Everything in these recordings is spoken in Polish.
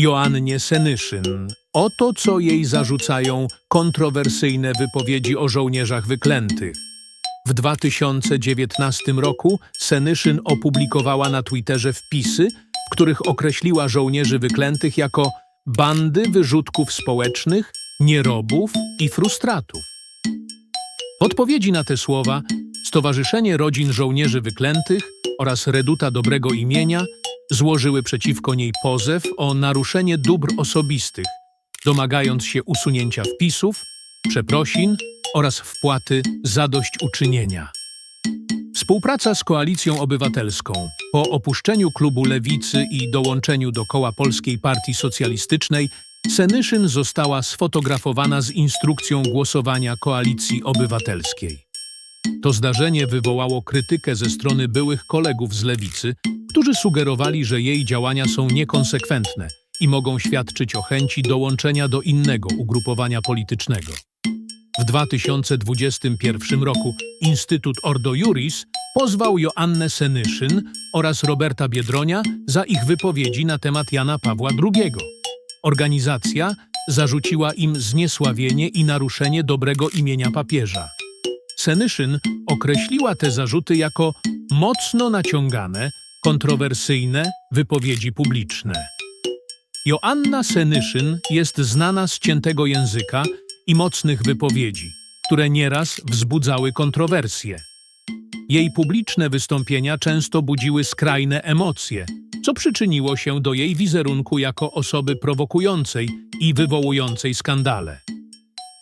Joannie Senyszyn. Oto co jej zarzucają kontrowersyjne wypowiedzi o żołnierzach wyklętych. W 2019 roku Senyszyn opublikowała na Twitterze wpisy, w których określiła żołnierzy wyklętych jako bandy wyrzutków społecznych, nierobów i frustratów. W odpowiedzi na te słowa Stowarzyszenie Rodzin Żołnierzy Wyklętych oraz Reduta Dobrego Imienia złożyły przeciwko niej pozew o naruszenie dóbr osobistych, domagając się usunięcia wpisów, przeprosin oraz wpłaty zadośćuczynienia. Współpraca z Koalicją Obywatelską po opuszczeniu klubu Lewicy i dołączeniu do koła Polskiej Partii Socjalistycznej Senyszyn została sfotografowana z instrukcją głosowania Koalicji Obywatelskiej. To zdarzenie wywołało krytykę ze strony byłych kolegów z Lewicy, którzy sugerowali, że jej działania są niekonsekwentne i mogą świadczyć o chęci dołączenia do innego ugrupowania politycznego. W 2021 roku Instytut Ordo Juris pozwał Joannę Senyszyn oraz Roberta Biedronia za ich wypowiedzi na temat Jana Pawła II. Organizacja zarzuciła im zniesławienie i naruszenie dobrego imienia papieża. Senyszyn określiła te zarzuty jako mocno naciągane, kontrowersyjne wypowiedzi publiczne. Joanna Senyszyn jest znana z ciętego języka i mocnych wypowiedzi, które nieraz wzbudzały kontrowersje. Jej publiczne wystąpienia często budziły skrajne emocje, co przyczyniło się do jej wizerunku jako osoby prowokującej i wywołującej skandale.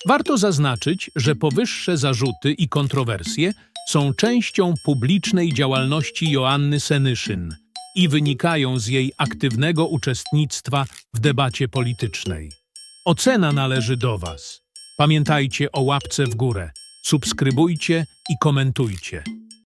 Warto zaznaczyć, że powyższe zarzuty i kontrowersje są częścią publicznej działalności Joanny Senyszyn i wynikają z jej aktywnego uczestnictwa w debacie politycznej. Ocena należy do Was. Pamiętajcie o łapce w górę, subskrybujcie i komentujcie.